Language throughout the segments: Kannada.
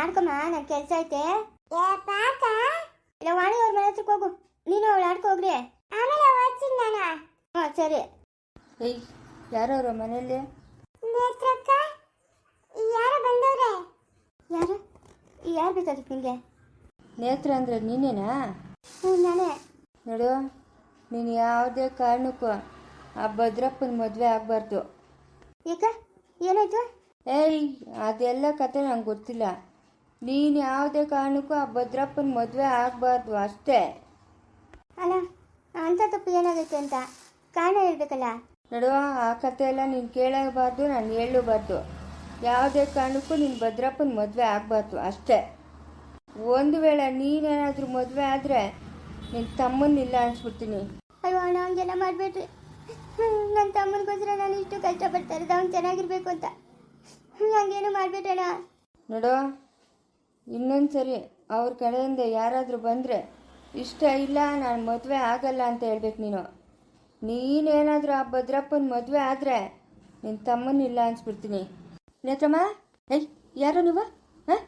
ಆಡ್ಕೊಮ್ಮ ನನ್ ಕೆಲಸ ಐತೆ. ಇಲ್ಲ ವಾಣಿ ಅವ್ರ ಮನೆ ಹತ್ರಕ್ಕೆ ಹೋಗು. ನೀನು ಅವಳು ಆಡ್ಕೊ ಹೋಗ್ರಿ. ಆಮೇಲೆ ಓದ್ತೀನಿ ನಾನು. ಹಾ ಸರಿ. ಏಯ್ ಯಾರವ್ರ ಮನೆಯಲ್ಲಿ? ನೇತ್ರಕ್ಕ ಯಾರು ಬಂದವ್ರೆ? ಯಾರು? ಯಾರು ಬೇಕಾಗಿತ್ತು ನಿಮಗೆ ನೇತ್ರ ಅಂದ್ರೆ ನೀನೇನಾ? ಹ್ಞೂ ನಾನೇ. ನೋಡು ನೀನು ಯಾವುದೇ ಕಾರಣಕ್ಕೂ ಆ ಭದ್ರಪ್ಪನ ಮದುವೆ ಆಗಬಾರ್ದು. ಏಕ ಏನಾಯ್ತು? ಏಯ್ ಅದೆಲ್ಲ ಕತೆ ನಂಗೆ ಗೊತ್ತಿಲ್ಲ. ನೀನು ಯಾವುದೇ ಕಾರಣಕ್ಕೂ ಆ ಭದ್ರಪ್ಪನ ಮದುವೆ ಆಗಬಾರ್ದು ಅಷ್ಟೇ. ಅಲ್ಲ ಅಂಥ ತಪ್ಪು ಏನಾಗುತ್ತೆ ಅಂತ? ಕಾರಣ ಹೇಳ್ಬೇಕಲ್ಲ? ನಡುವ ಆ ಕಥೆ ಎಲ್ಲ ನೀನು ಕೇಳಬಾರ್ದು ನಾನು ಹೇಳಬಾರ್ದು. ಯಾವುದೇ ಕಾರಣಕ್ಕೂ ನೀನು ಭದ್ರಪ್ಪನ ಮದುವೆ ಆಗಬಾರ್ದು ಅಷ್ಟೇ. ಒಂದು ವೇಳೆ ನೀನೇನಾದರೂ ಮದುವೆ ಆದರೆ ನಿನ್ನ ತಮ್ಮನಿಲ್ಲ ಅನ್ಸ್ಬಿಡ್ತೀನಿ. ಅಯ್ಯೋ ಅಣ್ಣ ಹಂಗೆಲ್ಲ ಮಾಡಬೇಡ್ರಿ. ನನ್ನ ತಮ್ಮನಿಗೋಸ್ಕರ ನಾನು ಇಷ್ಟು ಕಷ್ಟಪಡ್ತಾ ಇರೋದು ಅವ್ನು ಚೆನ್ನಾಗಿರ್ಬೇಕು ಅಂತ. ಹಂಗೇನು ಮಾಡಬೇಡಣ್ಣ ನೋಡು ಇನ್ನೊಂದು ಸರಿ ಅವ್ರ ಕಡೆಯಿಂದ ಯಾರಾದರೂ ಬಂದರೆ, ಇಷ್ಟ ಇಲ್ಲ, ನಾನು ಮದುವೆ ಆಗಲ್ಲ ಅಂತ ಹೇಳ್ಬೇಕು ನೀನು. ನೀನೇನಾದರೂ ಆ ಭದ್ರಪ್ಪನ ಮದುವೆ ಆದರೆ ನಿನ್ನ ತಮ್ಮನಿಲ್ಲ ಅನ್ಸ್ಬಿಡ್ತೀನಿ. ನೇತ್ರಮ್ಮ ಏಯ್, ಯಾರು ನೀವು? ಹಾಂ?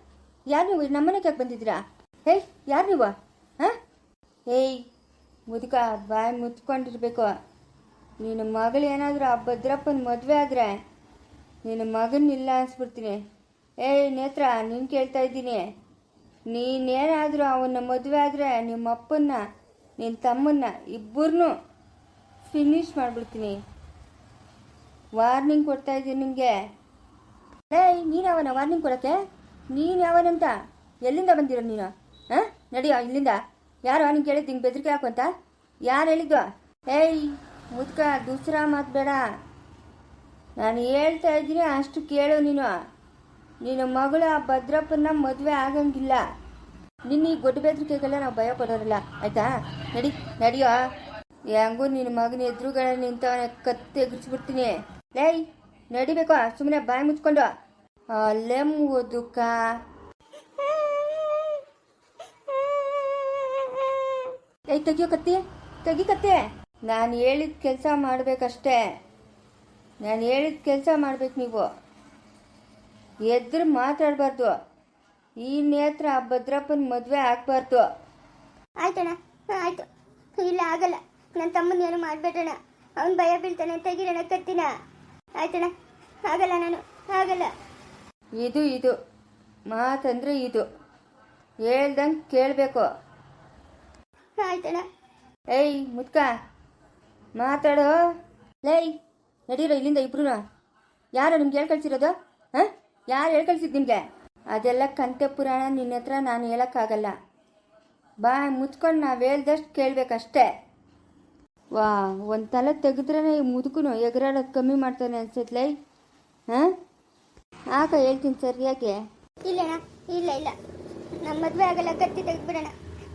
ಯಾರು ನೀವು? ನಮ್ಮನೆಗೆ ಯಾಕೆ ಬಂದಿದ್ದೀರಾ? ಹೇಯ್ ಯಾರು ನೀವು? ಹಾಂ? ಏಯ್, ಮುದುಕ, ಬಾಯಿ ಮುತ್ಕೊಂಡಿರ್ಬೇಕು. ನಿನ್ನ ಮಗಳು ಏನಾದರೂ ಆ ಭದ್ರಪ್ಪನ ಮದುವೆ ಆದರೆ ನಿನ್ನ ಮಗನಿಲ್ಲ ಅನ್ಸ್ಬಿಡ್ತೀನಿ. ಏಯ್ ನೇತ್ರ, ನೀನು ಕೇಳ್ತಾ ಇದ್ದೀನಿ. ನೀನೇನಾದರೂ ಅವನ ಮದುವೆ ಆದರೆ ನಿಮ್ಮ ಅಪ್ಪನ್ನ ನಿನ್ನ ತಮ್ಮನ್ನ ಇಬ್ಬರನ್ನೂ ಫಿನಿಶ್ ಮಾಡಿಬಿಡ್ತೀನಿ. ವಾರ್ನಿಂಗ್ ಕೊಡ್ತಾ ಇದ್ದೀನಿ ನಿಮಗೆ. ಏಯ್ ನೀನು ಅವನ ವಾರ್ನಿಂಗ್ ಕೊಡೋಕ್ಕೆ? ನೀನು ಯಾವನಂತ? ಎಲ್ಲಿಂದ ಬಂದಿರೋ ನೀನು? ಹಾಂ? ನಡೆಯೋ, ಇಲ್ಲಿಂದ? ಯಾರು ನಿಂಗೆ ಕೇಳಿದ್ದು ಹಿಂಗೆ ಬೆದರಿಕೆ ಹಾಕು ಯಾರು ಹೇಳಿದ್ದು? ಏಯ್, ಮುದ್ಕ, ದೂಸರ ಮಾತು ಬೇಡ. ನಾನು ಹೇಳ್ತಾ ಇದ್ದೀನಿ ಅಷ್ಟು ಕೇಳು ನೀನು. ನಿನ್ನ ಮಗಳು ಆ ಭದ್ರಪ್ಪನ ಮದುವೆ ಆಗಂಗಿಲ್ಲ. ನಿನ್ನ ಈ ಗೊಡ್ಡ ಬೆದರಿಕೆಗೆಲ್ಲ ನಾವು ಭಯ ಪಡೋರಲ್ಲ ಆಯ್ತಾ? ನಡಿ, ನಡಿಯೋ. ಹೆಂಗೂ ನಿನ್ನ ಮಗನ ಎದುರುಗಳ ನಿಂತವನ ಕತ್ತೆ ಎಗರಿಸ್ಬಿಡ್ತೀನಿ. ಲೈ ನಡಿಬೇಕು ಸುಮ್ಮನೆ ಬಾಯಿ ಮುಚ್ಕೊಂಡು. ಅಲ್ಲೇ ಓದುಕ ಏಯ್, ತೆಗಿಯೋ ಕತ್ತಿ, ತೆಗಿ ಕತ್ತೆ. ನಾನು ಹೇಳಿದ ಕೆಲಸ ಮಾಡಬೇಕಷ್ಟೇ. ನಾನು ಹೇಳಿದ ಕೆಲಸ ಮಾಡ್ಬೇಕು ನೀವು. ಎದ್ರು ಮಾತಾಡಬಾರ್ದು. ಈ ನೇತ್ರ ಆ ಭದ್ರಪ್ಪನ ಮದುವೆ ಆಗಬಾರ್ದು. ಆಯ್ತಣ್ಣ ಆಯ್ತು. ಇಲ್ಲ ಆಗಲ್ಲ. ನನ್ನ ತಮ್ಮನ ಏನು ಮಾಡ್ಬೇಡಣ ಅವ್ನು ಭಯ ಬೀಳ್ತಾನೆ ತೆಗಿರಣ ಕತ್ತಿನ ಆಯ್ತಣ್ಣ ಆಗಲ್ಲ ನಾನು ಆಗಲ್ಲ. ಇದು ಇದು. ಮಾತಂದ್ರೆ ಇದು. ಹೇಳ್ದಂಗೆ ಕೇಳಬೇಕು. ಆಯ್ತಣ್ಣ. ಏಯ್ ಮುದ್ಕ ಮಾತಾಡೋ. ಲೈ ನಡೀರೋ ಇಲ್ಲಿಂದ ಇಬ್ರು ಯಾರು ನಿಮ್ಗೆ ಹೇಳ್ ಕಳ್ಸಿರೋದು? ಹಾಂ? ಯಾರು ಹೇಳ್ಕಳ್ಸಿದ್ ನಿಮಗೆ? ಅದೆಲ್ಲ ಕಂತೆ ಪುರಾಣ ನಿನ್ನ ಹತ್ರ ನಾನು ಹೇಳೋಕ್ಕಾಗಲ್ಲ. ಬಾ ಮುಚ್ಕೊಂಡು ನಾವು ಹೇಳ್ದಷ್ಟು ಕೇಳಬೇಕಷ್ಟೇ. ವಾ ಒಂದು ತಲೆ ತೆಗೆದ್ರೇ ಈ ಮುದುಕುನು ಎಗರಾಡೋದು ಕಮ್ಮಿ ಮಾಡ್ತಾನೆ ಅನ್ಸತ್ಲೈ? ಹಾಂ? ಆಗ ಹೇಳ್ತೀನಿ ಸರಿಯಾಗಿ ಇಲ್ಲಣ್ಣ ಇಲ್ಲ ಇಲ್ಲ. ನಮ್ಮ ಮದುವೆ ಆಗಲ್ಲ ಕತ್ತಿ ತೆಗೆದ್ಬಿಡೋಣ.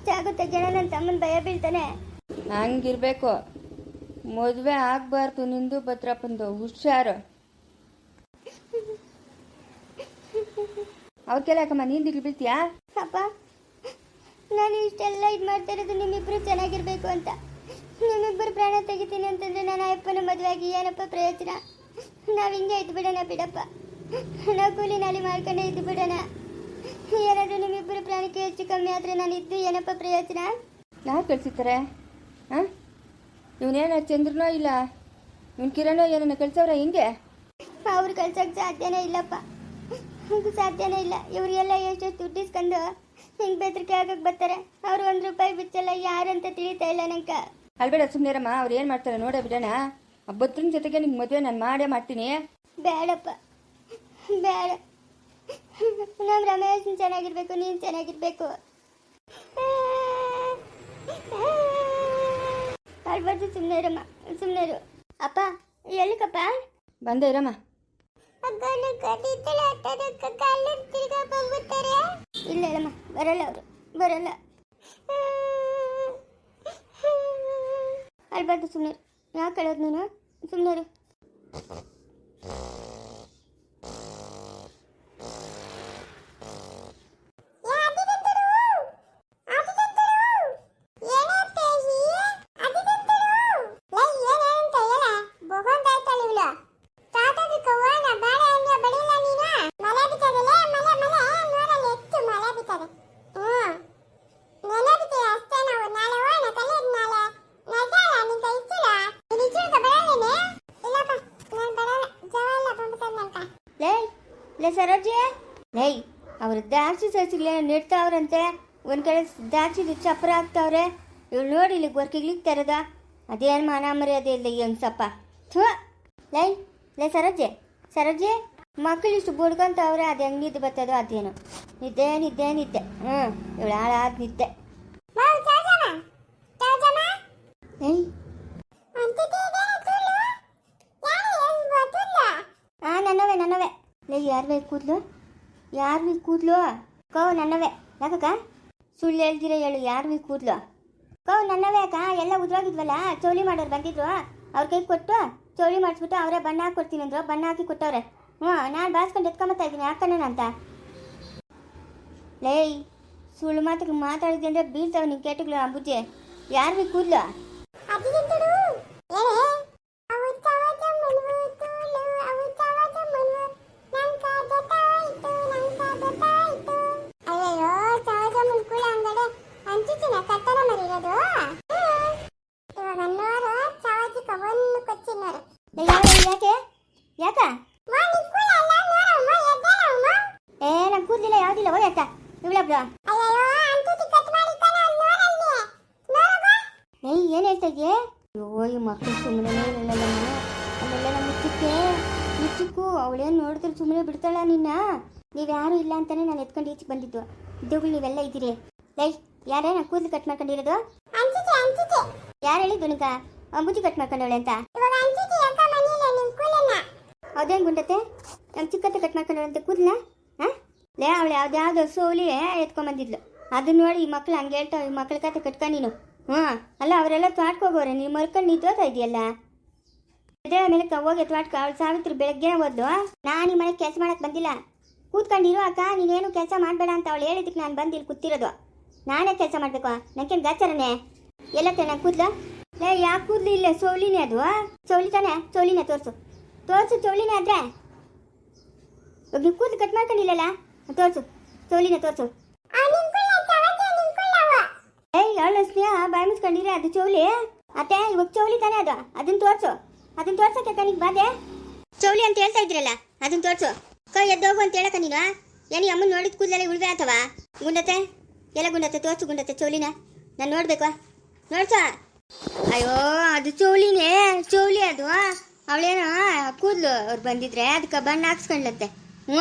ಚಾಕು ತೆಗಿಯೋಣ ನನ್ನ ತಮ್ಮನ ಭಯ ಬೀಳ್ತಾನೆ. ಹಂಗಿರ್ಬೇಕು. ಮದುವೆ ಆಗಬಾರ್ದು ನಿಂದು ಭದ್ರಪ್ಪಂದು. ಹುಷಾರು. ಅವ್ರ ಕೆಲ ಯಾಕಮ್ಮ ನೀನು ದಿಗ್ಲು ಬೀಳ್ತೀಯಾ? ಅಪ್ಪ ನಾನು ಇಷ್ಟೆಲ್ಲ ಇದು ಮಾಡ್ತಾ ಇರೋದು ನಿಮ್ಮಿಬ್ರು ಚೆನ್ನಾಗಿರ್ಬೇಕು ಅಂತ. ನಿಮ್ಮಿಬ್ಬರು ಪ್ರಾಣ ತೆಗಿತೀನಿ ಅಂತಂದ್ರೆ ನಾನು ಅಯ್ಯಪ್ಪನ ಮದುವೆ ಆಗಿ ಏನಪ್ಪ ಪ್ರಯೋಜನ? ನಾವು ಹಿಂಗೆ ಇದ್ದು ಬಿಡೋಣ ಬಿಡಪ್ಪ. ನಾವು ಕೂಲಿ ನಾಲಿ ಮಾಡ್ಕೊಂಡೇ ಇದ್ದು ಬಿಡೋಣ. ಏನಾದರೂ ನಿಮ್ಮಿಬ್ಬರು ಪ್ರಾಣಕ್ಕೆ ಹೆಚ್ಚು ಕಮ್ಮಿ ಆದರೆ ನಾನು ಇದ್ದು ಏನಪ್ಪ ಪ್ರಯೋಜನ? ಯಾರು ಕಳ್ಸಿರ್ತಾರೆ ಹಾಂ? ಇವನೇನ ಚಂದ್ರನೋ ಇಲ್ಲ? ಇವನ್ ಕಿರಣೋ ಏನನ್ನ ಕಳ್ಸವ್ರ ಹಿಂಗೆ? ಅವ್ರು ಕಳ್ಸೋಕೆ ಸಾಧ್ಯನೇ ಇಲ್ಲಪ್ಪ. ಅದು ಸಾಧ್ಯನೇ ಇಲ್ಲ. ಇವರೆಲ್ಲ ಎಷ್ಟೆಷ್ಟು ದುಡ್ಡು ಇಸ್ಕೊಂಡು ಹಿಂಗೆ ಬೆದರಿಕೆ ಆಗಕ್ಕೆ ಬರ್ತಾರೆ? ಅವರು ಒಂದು ರೂಪಾಯಿ ಬಿಚ್ಚಲ್ಲ ಯಾರಂತ ತಿಳಿತಾ ಇಲ್ಲ ನಂಗೆ. ಅಲ್ಬೇಡ ಸುಮ್ಮನೆರಮ್ಮ ಅವ್ರು ಏನು ಮಾಡ್ತಾರೆ ನೋಡೇ ಬಿಡೋಣ. ಆ ಭದ್ರನ ಜೊತೆಗೆ ನಿಂಗೆ ಮದುವೆ ನಾನು ಮಾಡೇ ಮಾಡ್ತೀನಿ. ಬೇಡಪ್ಪ. ಬೇಡ. ನಮ್ಮ ರಮೇಶ್ ಚೆನ್ನಾಗಿರ್ಬೇಕು ನೀನು ಚೆನ್ನಾಗಿರ್ಬೇಕು. ಅಳ್ಬಾರ್ದು ಸುಮ್ಮನೆ ಇರಮ್ಮ ಸುಮ್ಮನೆ ಅಪ್ಪ ಎಲ್ಲಿಕಪ್ಪ ಬಂದೆ ಇರಮ್ಮ. ಇಲ್ಲ ಇಲ್ಲಮ್ಮ ಬರಲ್ಲ ಅವರು ಬರಲ್ಲ. ಅಳ್ಬಾರ್ದು ಸುಮ್ಮನೆ ಯಾಕೆ ಹೇಳೋದು ನೀನು ಸುಮ್ಮನೆ ಅವ್ರು ದಾಕ್ಷಿ ಸಸಿಗ್ಲೆ ನೆಡ್ತಾವ್ರಂತೆ ಒಂದು ಕಡೆ ದಾಕ್ಷಿ ಚಪ್ಪರ ಆಗ್ತಾವ್ರೆ ಇವ್ರು ನೋಡಿ ಇಲ್ಲಿ ಗೊರ್ಕಿಗ್ಲಿಕ್ಕೆ ತರದ ಅದೇನು ಮಾನ ಮರ್ಯಾದೆ ಇಲ್ಲ ಹೆಂಗ್ಸಪ್ಪ ಥೂ. ಲೈ ಲೇ ಸರೋಜೆ ಸರೋಜೆ. ಮಕ್ಕಳು ಇಷ್ಟು ಬುಡ್ಕೊಂತವ್ರೆ ಅದು ಹೆಂಗೆ ನಿದ್ದೆ ಬರ್ತದೋ ಅದೇನು. ನಿದ್ದೆ ನಿದ್ದೆ ನಿದ್ದೆ. ಹ್ಞೂ ಇವಳು ಹಾಳಾದ ನಿದ್ದೆ. ಹಾಂ ನನ್ನವೇ ನನ್ನವೇ. ಲೈ ಯಾರು ಬೇಕು ಕೂದ್ಲು? ಯಾರು ನೀ ಕೂದ್ಲು? ಕೌ, ನನ್ನವೇ. ಯಾಕಕ್ಕ? ಸುಳ್ಳು ಹೇಳ್ದಿರ ಹೇಳು, ಯಾರು ಈ ಕೂದ್ಲು? ಕೌ, ನನ್ನವೇ ಅಕ್ಕ. ಎಲ್ಲ ಉದ್ರೋಗಿದ್ವಲ್ಲ, ಚೌಳಿ ಮಾಡೋರು ಬಂದಿದ್ರು. ಅವ್ರ ಕೈ ಕೊಟ್ಟು ಚೌಳಿ ಮಾಡಿಸ್ಬಿಟ್ಟು ಅವರೇ ಬಣ್ಣ ಹಾಕಿ ಕೊಡ್ತೀನಿ ಅಂದ್ರು. ಬಣ್ಣ ಹಾಕಿ ಕೊಟ್ಟವ್ರೆ. ಹ್ಞೂ, ನಾನು ಬಾಸ್ಕೊಂಡು ಎತ್ಕೊಂಬತ್ತಾ ಇದ್ದೀನಿ ಅಂತ? ಲೇಯ್ ಸುಳ್ಳು ಮಾತಿಗೆ ಮಾತಾಡಿದ್ದೆ ಅಂದ್ರೆ ಬೀಳ್ತಾವೆ ನೀನು ಕೇಟಗಳು ಬುಜ್ಜಿ. ಯಾರು ಕೂದ್ಲು? ಯಾಕೆ ಯಾಕ ಏ ನಂಗೆ ಕೂದಲಿಲ್ಲ ಯಾವ್ದಿಲ್ಲ ಓ ಯಾಕ ಇವಳಬ್ರು ಏಯ್ ಏನು ಹೇಳ್ತಾ ಇದೆಯೇ ಅಯ್ಯೋ ಈ ಮಕ್ಕಳು ಸುಮ್ಮನೆ ಇರಲ್ಲಮ್ಮ ಆಮೇಲೆ ನಮ್ಮ ಮುಚ್ಚಕ್ಕೆ ಮುಚ್ಚಕ್ಕೂ ಅವಳೇನು ನೋಡಿದ್ರೆ ಸುಮ್ಮನೆ ಬಿಡ್ತಾಳ ನಿನ್ನ ನೀವ್ಯಾರು ಇಲ್ಲ ಅಂತಾನೆ ನಾನು ಎತ್ಕೊಂಡು ಈಚೆ ಬಂದಿದ್ದು. ಇದ್ದೋಗಳು ನೀವೆಲ್ಲ ಇದ್ದೀರಿ. ಲೈ ಯಾರೇ ನಾನು ಕೂದಲು ಕಟ್ ಮಾಡ್ಕೊಂಡಿರೋದು? ಯಾರು ಹೇಳಿದ್ದು ನಿಂಕ ಅಂಬುಜಿ ಕಟ್ ಮಾಡ್ಕೊಂಡವಳೆ ಅಂತ? ಅದೇನು ಗುಂಡತೆ ನಂಗೆ ಚಿಕ್ಕತ್ತೆ ಕಟ್ ಮಾಡ್ಕೊಂಡಂತೆ ಕೂದಲ? ಹಾಂ? ಲೇ ಅವಳು ಯಾವುದ್ಯಾವುದೋ ಸೋಲಿ ಎತ್ಕೊಂಬಂದಿದ್ಲು ಅದನ್ನ ನೋಡಿ ಈ ಮಕ್ಳು ಹಂಗೆ ಹೇಳ್ತಾವೆ, ಈ ಮಕ್ಳ ಕತೆ ಕಟ್ಕ ನೀನು. ಹ್ಞೂ. ಅಲ್ಲ, ಅವರೆಲ್ಲ ತ್ವಾಟ್ಕೋಗೋರೆ ನೀನು ಮರ್ಕೊಂಡು ತೋತ ಇದೆಯಲ್ಲ ಅದೇ ಮೇಲೆ ಹೋಗಿ ತ್ವಾಟ್ಕ ಅವಳು ಸಾವಿತ್ರಿ ಬೆಳಗ್ಗೆ ಓದ್ಲು ನಾನು ಈ ಮನೆಗೆ ಕೆಲಸ ಮಾಡಕ್ಕೆ ಬಂದಿಲ್ಲ. ಕೂತ್ಕೊಂಡಿರು ಅಕ್ಕ ನೀನೇನು ಕೆಲಸ ಮಾಡಬೇಡ ಅಂತ ಅವಳು ಹೇಳಿದ್ದಕ್ಕೆ ನಾನು ಬಂದು ಇಲ್ಲಿ ಕೂತಿರೋದು. ನಾನೇ ಕೆಲಸ ಮಾಡಬೇಕು. ನನಗೇನು ಗಾಚಾರನೇ? ಎಲ್ಲತ್ತೆ ನಾನು ಕೂದ್ಲ? ಲೇ ಯಾಕೆ ಕೂದಲು ಇಲ್ಲ? ಸೋಲಿನೇ ಅದು. ಸೋಲಿತಾನೆ ತಾನೆ? ಚೌಳಿನೇ ತೋರಿಸು. ತೋರಿಸು ಚೌಳಿನೇ ಆದ್ರೆ ಒಬ್ಬ ನೀವು ಕೂದಲು ಕಟ್ ಮಾಡ್ಕೊಂಡಿಲ್ಲಲ್ಲ? ತೋರಿಸು ಚೌಳಿನ ತೋರಿಸು. ಏಯ್ ಅವಳ ಸ್ನೇಹ? ಬಾಯಿ ಮುಚ್ಕೊಂಡಿರಿ ಅದು ಚೌಲಿ ಅತ್ತೆ ಇವಾಗ ಚೌಳಿ ತಾನೇ ಅದು. ಅದನ್ನ ತೋರ್ಸು. ಅದನ್ನ ತೋರ್ಸಕ್ಕೆ ಕಣಿಗೆ ಬಾದೆ ಚೌಲಿ ಅಂತ ಹೇಳ್ತಾ ಇದ್ರಲ್ಲ ಅದನ್ನ ತೋರ್ಸು. ಕೈ ಎದ್ದೋಗು ಅಂತ ಹೇಳಕ ನೀನು? ಏನು ಅಮ್ಮನ ನೋಡಿದ ಕೂದಲೆಲ್ಲ ಉಳ್ವೆ ಅಥವಾ? ಗುಂಡತೆ ಎಲ್ಲ ಗುಂಡತ್ತೆ ತೋರ್ಸು ಗುಂಡತ್ತೆ ಚೌಳಿನ. ನಾನು ನೋಡ್ಬೇಕು. ನೋಡ್ಸ? ಅಯ್ಯೋ ಅದು ಚೌಳಿನೇ. ಚೌಳಿ ಅದು. ಅವಳೇನೋ ಕೂದಲು ಅವ್ರು ಬಂದಿದ್ರೆ, ಅದಕ್ಕೆ ಬಣ್ಣ ಹಾಕ್ಸ್ಕೊಂಡ್ಲಂತೆ. ಹ್ಞೂ.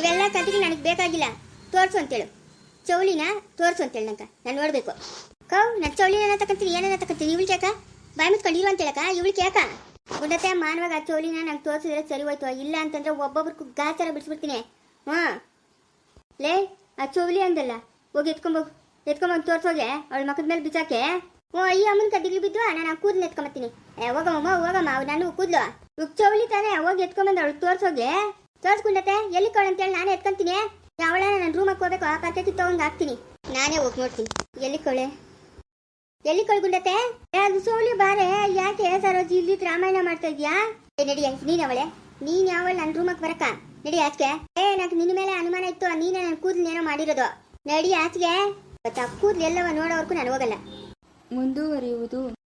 ಇವೆಲ್ಲ ಕತೆಗೆ ನನಗೆ ಬೇಕಾಗಿಲ್ಲ. ತೋರ್ಸು ಅಂತೇಳು. ಚೌಳಿನ ತೋರ್ಸು ಅಂತೇಳಿ ನಂಗೆ. ನಾನು ನೋಡಬೇಕು. ಕೌ ನನ್ನ ಚೌಳಿನ ತಕ್ಕಂತೀನಿ ಏನೇನ ತಕ್ಕಂತೀನಿ ಇವಳು ಕೇಕ? ಬಾಯಿ ಮುತ್ಕೊಂಡು ಅಂತ ಹೇಳಕ ಇವಳು ಕೇಕ? ಗುಂಡತೆ ಮಾನವಾಗ ಆ ಚೌಳಿನ ನಂಗೆ ತೋರಿಸಿದ್ರೆ ಸರಿ ಹೋಯ್ತು. ಇಲ್ಲ ಅಂತಂದ್ರೆ ಒಬ್ಬೊಬ್ರಿಗೂ ಗಾಚಾರ ಬಿಡಿಸ್ಬಿಡ್ತೀನಿ. ಹ್ಞೂ. ಲೇ, ಆ ಚೌಳಿ ಅಂದಲ್ಲ, ಹೋಗಿ ಎತ್ಕೊಂಬೋಗು ಎತ್ಕೊಂಬಂದು ತೋರಿಸೋಗೆ, ಅವಳ ಮಕ್ಕದ ಮೇಲೆ ಬಿಚಾಕೆ ಓ, ಈ ಅಮ್ಮನ ಕಡ್ಡಿಗೆ ಬಿದ್ದು ನಾನು ಆ ಕೂದಲು ಎತ್ಕೊಂಬತ್ತೀನಿ. ಹೋಗಮ್ಮ ಹೋಗಮ್ಮ ನಾನು ಕೂದ್ಲು. ಚೌಳಿ ತಾನೆ, ಹೋಗಿ ಎತ್ಕೊಂಬಂದು ಅವಳು ತೋರ್ಸೋಗೆ ತೋರ್ಸ್ಕೊಂಡತ್ತೆ ಎಲ್ಲಿ ಕೊಳ ಅಂತೇಳಿ ನಾನೇ ಎತ್ಕೊಂತೀನಿ. ಯಾವಳ ನನ್ನ ರೂಮಕ್ಕೆ ಹೋಗ್ಬೇಕು, ಆ ಪಾತ್ರೆ ತಗೊಂಡ್ ಹಾಕ್ತೀನಿ. ನಾನೇ ಹೋಗಿ ನೋಡ್ತೀನಿ. ಎಲ್ಲಿ ಕೊಳೆ? ಎಲ್ಲಿ ಕೊಳ್ಗುಂಡತ್ತೆ ಏ, ಅದು ಸೋಲಿ ಬಾರೆ, ಯಾಕೆ ಸರೋಜಿ ಇಲ್ಲಿ ರಾಮಾಯಣ ಮಾಡ್ತಾ ಇದ್ಯಾ? ನಡಿ ನೀನ್ ಅವಳೆ ನೀನ್ ಯಾವಳ ನನ್ನ ರೂಮಕ್ ಬರಕ? ನಡಿ ಆಚೆಗೆ. ಏ ನನಗೆ ನಿನ್ನ ಮೇಲೆ ಅನುಮಾನ ಇತ್ತು, ನೀನೇ ನನ್ನ ಕೂದಲು ಏನೋ ಮಾಡಿರೋದು. ನಡಿ ಆಚೆಗೆ. ಕೂದಲು ಎಲ್ಲವ ನೋಡೋವರೆಗೂ ನಾನು ಹೋಗಲ್ಲ. ಮುಂದುವರಿಯುವುದು.